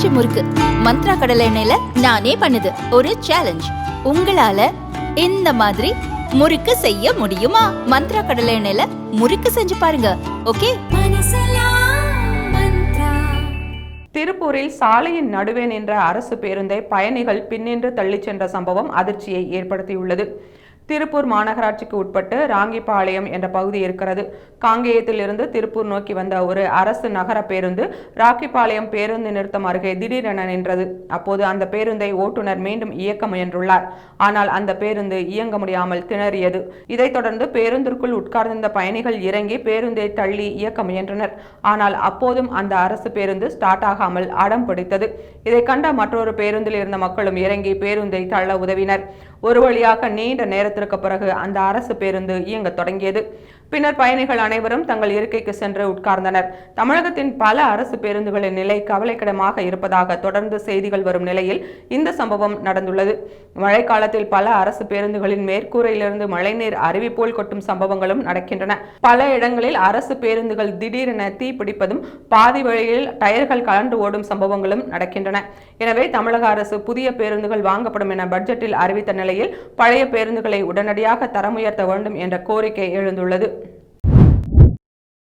பஞ்சு முறுக்கு. மந்த்ரா கடலை எண்ணெயில நானே பண்ணுது. ஒரு சேலஞ்ச் உங்களால இந்த மாதிரி முறுக்கு செய்ய முடியுமா? மந்த்ரா கடலை எண்ணெயில முறுக்கு செஞ்சு பாருங்க. ஓகே? திருப்பூரில் சாலையின் நடுவே நின்ற அரசு பேருந்தை பயணிகள் பின்னின்று தள்ளிச் சென்ற சம்பவம் அதிர்ச்சியை ஏற்படுத்தியுள்ளது. திருப்பூர் மாநகராட்சிக்கு உட்பட்டு ராங்கிபாளையம் என்ற பகுதி இருக்கிறது. காங்கேயத்திலிருந்து திருப்பூர் நோக்கி வந்த ஒரு அரசு நகர பேருந்து ராக்கிபாளையம் பேருந்து நிறுத்தம் அருகே திடீரென நின்றது. அப்போது அந்த பேருந்தை ஓட்டுநர் மீண்டும் இயக்க முயன்றுள்ளார். ஆனால் அந்த பேருந்து இயங்க முடியாமல் திணறியது. இதைத் தொடர்ந்து பேருந்திற்குள் உட்கார்ந்திருந்த பயணிகள் இறங்கி பேருந்தை தள்ளி இயக்க முயன்றனர். ஆனால் அப்போதும் அந்த அரசு பேருந்து ஸ்டார்ட் ஆகாமல் அடம் பிடித்தது. இதை கண்ட மற்றொரு பேருந்தில் இருந்த மக்களும் இறங்கி பேருந்தை தள்ள உதவினர். ஒரு வழியாக நீண்ட நேரத்திற்கு பிறகு அந்த அரசு பேருந்து இயங்க தொடங்கியது. பின்னர் பயணிகள் அனைவரும் தங்கள் இருக்கைக்கு சென்று உட்கார்ந்தனர். தமிழகத்தின் பல அரசு பேருந்துகளின் நிலை கவலைக்கிடமாக இருப்பதாக தொடர்ந்து செய்திகள் வரும் நிலையில் இந்த சம்பவம் நடந்துள்ளது. மழைக்காலத்தில் பல அரசு பேருந்துகளின் மேற்கூரையிலிருந்து மழைநீர் அருவி போல் கொட்டும் சம்பவங்களும் நடக்கின்றன. பல இடங்களில் அரசு பேருந்துகள் திடீரென தீப்பிடிப்பதும் பாதி வழியில் டயர்கள் கலண்டு ஓடும் சம்பவங்களும் நடக்கின்றன. எனவே தமிழக அரசு புதிய பேருந்துகள் வாங்கப்படும் என பட்ஜெட்டில் அறிவித்த நிலையில் பழைய பேருந்துகளை உடனடியாக தரம் உயர்த்த வேண்டும் என்ற கோரிக்கை எழுந்துள்ளது.